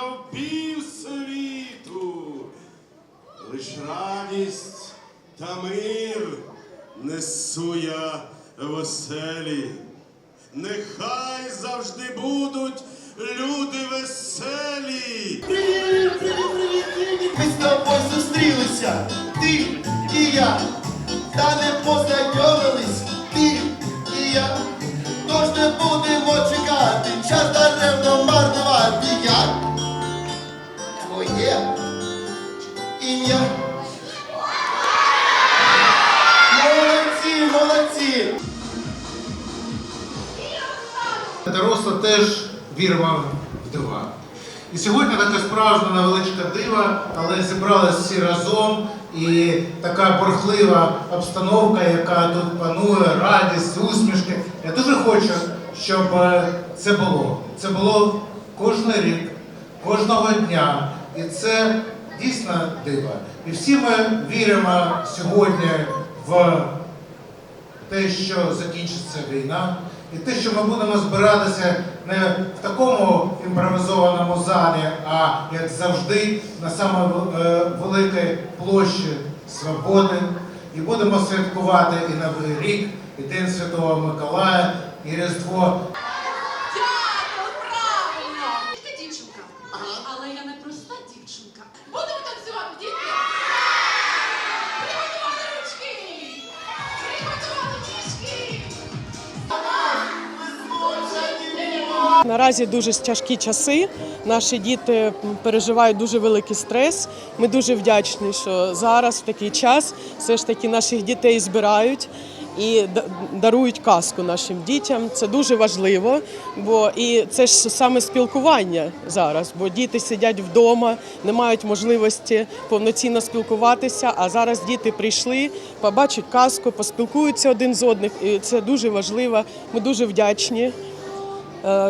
проїхав пів світу, лиш радість та мир несу я в оселі. Нехай завжди будуть люди веселі. Привіт, привіт, привіт! Ми з тобою зустрілися, ти і я, та не познайомились, ім'я. Молодці, молодці! Доросла теж вірила в дива. І сьогодні така справжня невеличка дива, але зібралися всі разом і така бурхлива обстановка, яка тут панує, радість, усмішки. Я дуже хочу, щоб е, це було. Це було кожен рік, кожного дня. І це дійсно диво. І всі ми віримо сьогодні в те, що закінчиться війна, і те, що ми будемо збиратися не в такому імпровізованому залі, а як завжди на саме великій площі Свободи, і будемо святкувати і Новий рік, і День Святого Миколая, і Різдво. Наразі дуже тяжкі часи. Наші діти переживають дуже великий стрес. Ми дуже вдячні, що зараз в такий час все ж таки наших дітей збирають і дарують казку нашим дітям. Це дуже важливо, бо і це ж саме спілкування зараз, бо діти сидять вдома, не мають можливості повноцінно спілкуватися. А зараз діти прийшли, побачать казку, поспілкуються один з одним. І це дуже важливо. Ми дуже вдячні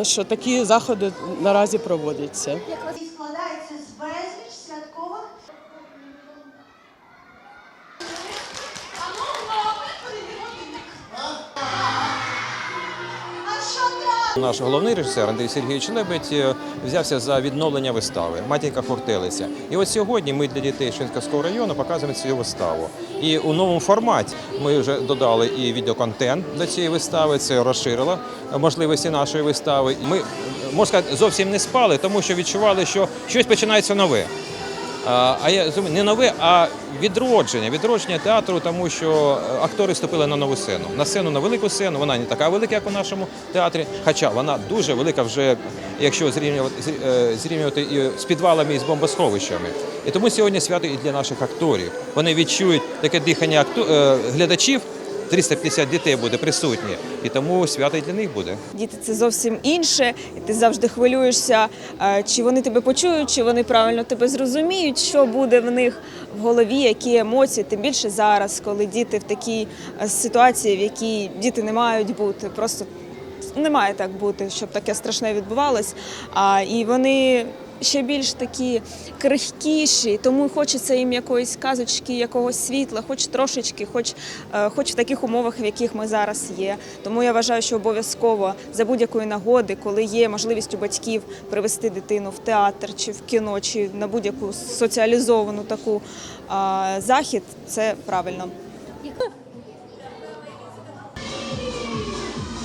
що такі заходи наразі проводяться. Наш головний режисер Андрій Сергійович Лебедь е, взявся за відновлення вистави Матінка фортелиця. І от сьогодні ми для дітей Шинківського району показуємо цю виставу. І у новому форматі ми вже додали і відеоконтент до цієї вистави. Це розширило можливості нашої вистави. Ми е, можна сказати, зовсім не спали, тому що відчували, що щось починається нове. А я не нове, а відродження, відродження театру, тому що е, актори вступили на нову сцену. На сцену, на велику сцену. Вона не така велика, як у нашому театрі, хоча вона дуже велика вже, якщо зрівнювати, е, зрівнювати з підвалами і з бомбосховищами. І тому сьогодні свято і для наших акторів. Вони відчують таке дихання е, глядачів. 350 дітей буде присутні, і тому свято і для них буде. Діти це зовсім інше, і ти завжди хвилюєшся, е, чи вони тебе почують, чи вони правильно тебе зрозуміють, що буде в них в голові, які емоції. Тим більше зараз, коли діти в такій е, ситуації, в якій діти не мають бути, просто не має так бути, щоб таке страшне відбувалось. І вони ще більш такі крихкіші, тому хочеться їм якоїсь казочки, якогось світла, хоч трошечки, хоч, е, хоч в таких умовах, в яких ми зараз є. Тому я вважаю, що обов'язково за будь-якої нагоди, коли є можливість у батьків привести дитину в театр чи в кіно, чи на будь-яку соціалізовану таку захід, це правильно.